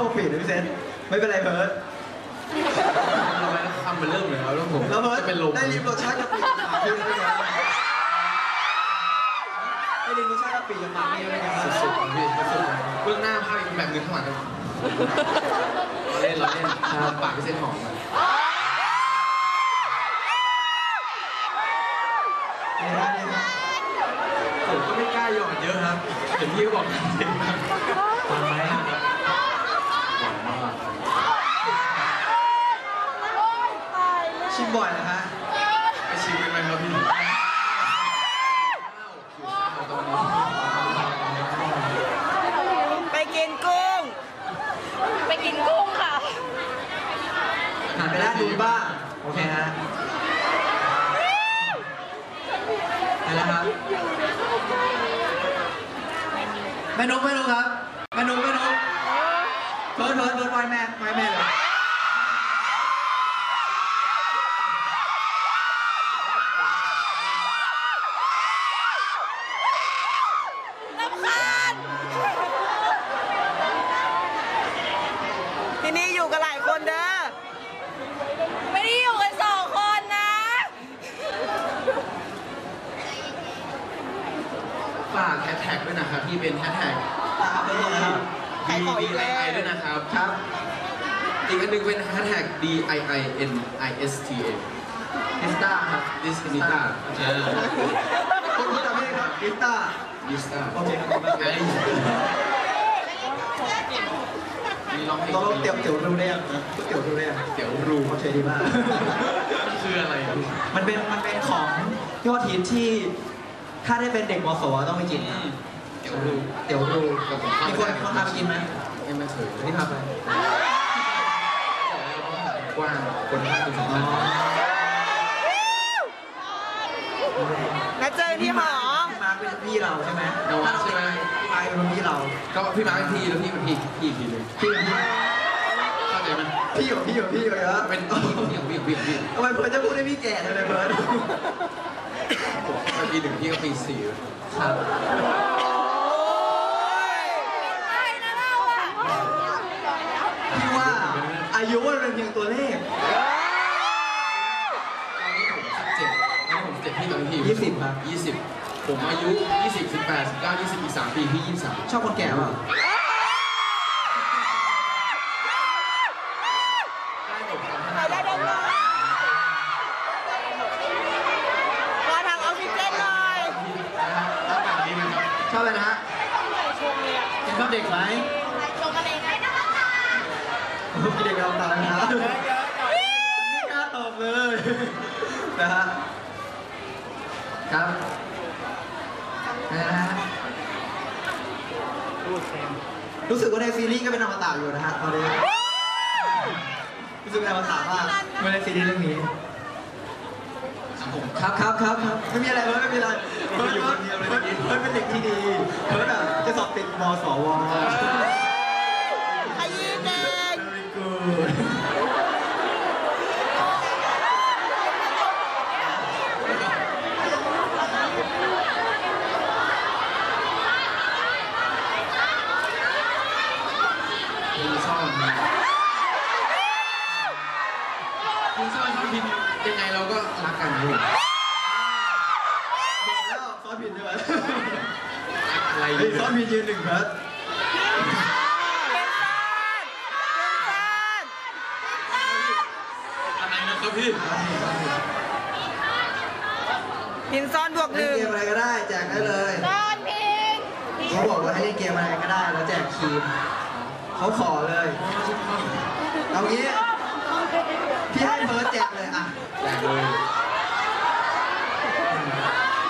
โอ้ปิดนะพี่เซนไม่เป็นไรเพิร์ดทำไมคำมันเริ่มเลยครับแล้วผมแล้วเพิร์ดจะเป็นลมได้ริมรสชาติกะปิจากปากพี่ได้ไหมได้ริมรสชาติกะปิจากปากพี่ได้ไหมครับสุดๆครับพี่สุดๆเบื้องหน้าภาพอีกแบบหนึงข้างหลังกันเราเล่นเราเล่นครับปากพี่เส้นหอมมันนี่ฮะนี่ฮะผมก็ไม่กล้าหยอดเยอะครับเห็นพี่ก็บอกจริงครับฟังไหมหวานมาก ชิม บ่อยนะฮะไปชิมกันไหมครับพี่ตอนนี้ไปกินกุ้ง ไปกินกุ้งค่ะ หันไปด้านนู้นบ้าง โอเคฮะไปแล้วครับแม่นุ๊กแม่นุ๊กครับแม่นุ๊กแม่นุ๊กเพิร์ดเพิร์ดเพิร์ดไว้แม่ไว้แม่เลย น้ำคาญที่นี่อยู่กันหลายคนเด้อ ไม่ได้อยู่กันสองคนนะ ฝากแฮชแท็กด้วยนะครับพี่เป็น แฮชแท็กตามไปเลยครับ ขายของอีกแล้ว DII ด้วยนะครับครับ อีกอันหนึ่งเป็นแฮชแท็ก D I I N I S T A ดิสต้าครับดิสนิต้าคนรู้จักไหมครับดิสต้าดิสต้าโอเคครับไงมีร้องเพลงตกลงเตี๋ยวเตี๋ยวรู้ได้ยังนะก๋วยเตี๋ยวรู้ได้ยังเตี๋ยวรูโอเคดีมาก มันคืออะไรอะมันเป็นมันเป็นของยอดฮิตที่ถ้าได้เป็นเด็กมสวต้องไปกินอืนะมเตี๋ ยวรูเตี๋ยวรูกับผมมีคนมีคนพาไปกินไหมยังไม่เคยนี่พาไปกว้างคนภาคเป็นสำอ๋คัอญแล้วเจอที่หอพี่มาร์คเป็นพี่เราใช่ไหมถ้าเราเป็นพี่มาร์คเป็นพี่เรา ก็พี่มาร์คเป็นพี่แล้วพี่เป็นพี่พี่อีกทีหนึงพี่กับพี่เข้าใจไหมพี่อยู่พี่อยู่พี่อยู่เยอะเป็นพี่ของพี่ของพี่ของพี่ทำไมเพิร์ดจะพูดให้พี่แก่จังเลยเพิร์ดผมก็ปีหนึ่งพี่ก็ปีสี่ครับ ใช่นะเราอะ พี่ว่าอา ยุมันเป็นเพียงตัวเลข ตอนนี้ผมสิบเจ็ดตอนนี้ผมสิบเจ็ดพี่ตอนนี้พี่ยี่สิบครับ ยี่สิบผมอายุยี่สิบสิบแปดสิบเก้ายี่สิบอีกสามปีพี่ยี่สิบสามชอบคนแก่เปล่าได้ผมครับไปได้ดมหน่อยมาทางออกซิเจนหน่อย อากาศดีไหมครับชอบอะไรนะฮะกินข้าวเด็กไหม ชมกันเองไงนะ กินเด็กเราตายนะไม่กล้าตอบเลยนะฮะครับนะฮะรู้สึกว่าในซีรีส์ก็เป็นอมตะอยู่นะฮะตอนนี้รู้สึกเป็นอมตะมากไม่ในซีรีส์เรื่องนี้ครับผมครับครับครับครับไม่มีอะไรเพิร์ดไม่มีอะไรเพิร์ดเพิร์ดเพิร์ดเพิร์ดเป็นเด็กที่ดีเพิร์ดแบบจะสอบติดมสว คุณซ่อนคุณซ่อนครับพี่ยังไงเราก็รักกันอยู่บอกแล้วซ้อนผิดใช่ไหมอะไรเฮ้ยซ้อนผิดยืนหนึ่งครับ เป็นซ่านเป็นซ่าน อะไรนะ ครับพี่หินซ่อนบวกหเล่นนึ่งเกมอะไรก็ได้แจกได้เลยตอนพิงเขาบอกว่าให้เล่นเกมอะไรก็ได้แล้วแจกครีมเขาขอเลยเอางี้พี่ให้เพิร์ดแจกเลยอะแจกเลย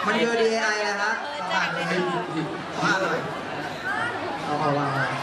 มันคือ DAI นะฮะลองอ่านเลยให้พี่ขออ่านหน่อยเอาเอาวาง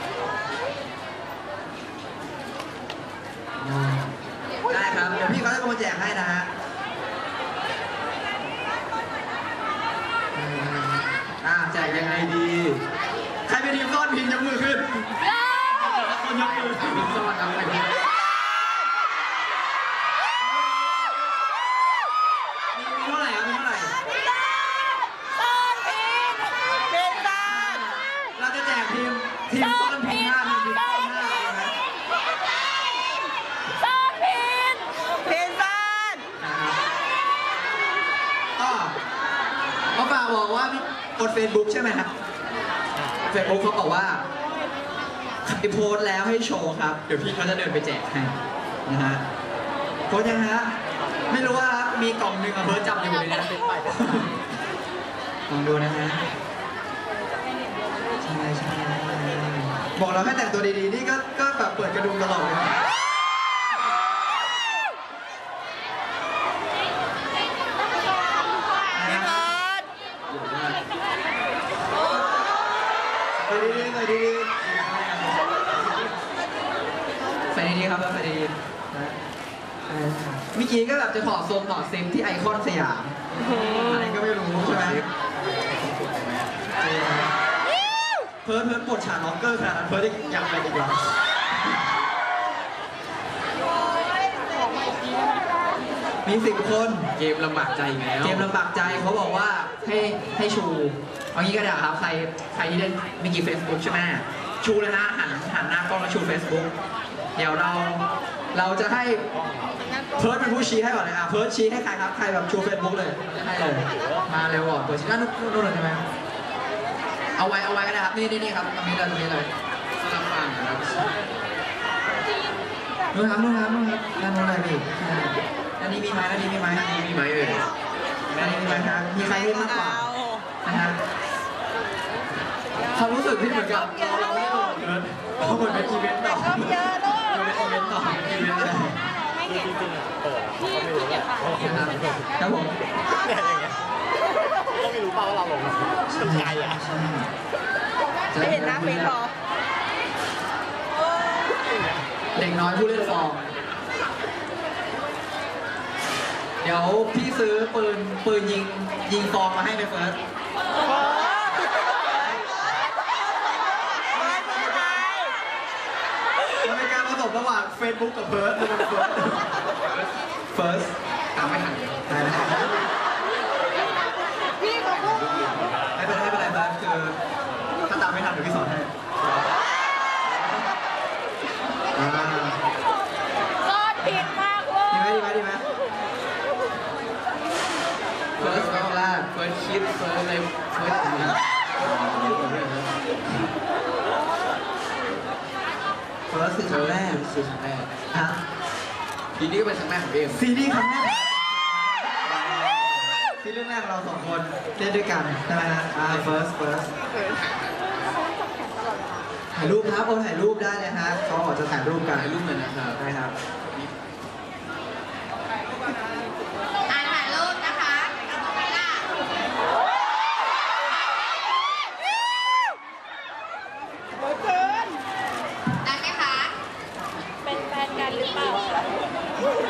กดเฟซบุ๊กใช่ไหมครับเฟซบุ๊กเขาบอกว่าใครโพสต์แล้วให้โชว์ครับ เดี๋ยวพี่เขาจะเดินไปแจกให้นะฮะโพสต์ยังฮะไม่รู้ว่ามีกล่องหนึ่งอะเพิร์ทจับอยู่ในนั้นลองดูนะฮะใช่ใช่บอกเราให้แต่งตัวดีๆนี่ก็ก็แบบเปิดกระดุมตลอดเลยนะ พี่เพิร์ด ใส่ดีๆใส่ดีๆ ใส่ดีๆครับใส่ดีๆนะเมื่อกี้ก็แบบจะถอดทรงถอดซิมที่ไอคอนสยามอะไรก็ไม่รู้ใช่ไหมเพิร์ดเพิร์ดปวดฉากน้องเกอร์ขนาดนั้นเพิร์ดยังอยากไปอีกเหรอมีสิบคน เกมลำบากใจอีกแล้ว เกมลำบากใจเขาบอกว่าให้ให้ชู เอางี้ก็ได้ครับ ใครใครที่เล่นมีกี่ Facebook ใช่ไหมชูเลยนะหันหันหน้ากล้องแล้วชู Facebook เดี๋ยวเราเราจะให้เพิร์ดเป็นผู้ชี้ให้ก่อนเลยอะเพิร์ดชี้ให้ใครครับ ใครแบบชู Facebook เลยให้เลย มาเร็วก่อนเพิร์ดชี้อะนู่นนู่นนู่นเลยใช่ไหมเอาไว้เอาไว้ก็ได้ครับ นี่นี่นี่ครับตรงนี้เลยตรงนี้เลยสลับฟังนะครับนู่นครับนู่นครับนู่นครับด้านนู้นเลยพี่ใช่อันนี้มีไหมอันนี้มีไหมมีมีไหมเอ่ยอันนี้มีไหมครับ มีใครให้มากกว่าเอานะฮะความรู้สึกที่เหมือนกับเราเราไม่ได้ลงเกินเขาเหมือนเป็นอีเวนต์ต่อ ชอบเยอะลูกเหมือนเป็นอีเวนต์ต่ออีเวนต์เลยไม่เห็นพี่พี่เก็บปากครับผมเนี่ยอย่างเงี้ยก็ไม่รู้เปล่าว่าเราลงมันไกลอะไม่เห็นน้าเฟซพอเด็กน้อยผู้เล่นฟองเดี๋ยวพี่ซื้อปืนปืนยิงยิงฟองมาให้ไปเฟิร์ส ไม่เป็นไร มันเป็นกา รผสมระหว่างเฟซบุ๊กกับเฟิร์สนะเฟิร์สเฟิร์สตามไม่ทันเลยได้ไหมพี่เขาพูดไม่เป็นไรไม่เป็นไรครับคือถ้าตามไม่ทันเดี๋ยวพี่สอนให้อ่ารอดผิดมากเลดีไหมยดีไหมดีไหมเฟิร์สก็แรกเฟิร์สคิดเฟิร์สอะไรเฟิร์ส ทำงานเฟิร์สคือครั้งแรกคือครั้งแรกฮะทีนี้ก็เป็นครั้งแรกของเอมซีรีส์ครั้งแรกซีรีส์เรื่องแรกเราสองคนเล่นด้วยกันใช่ไหมฮะอ่าเฟิร์สเฟิร์สถ่ายรูปครับโอ้ถ่ายรูปได้เลยฮะเขาบอกจะถ่ายรูปกันถ่ายรูปเลยนะครับได้ครับเ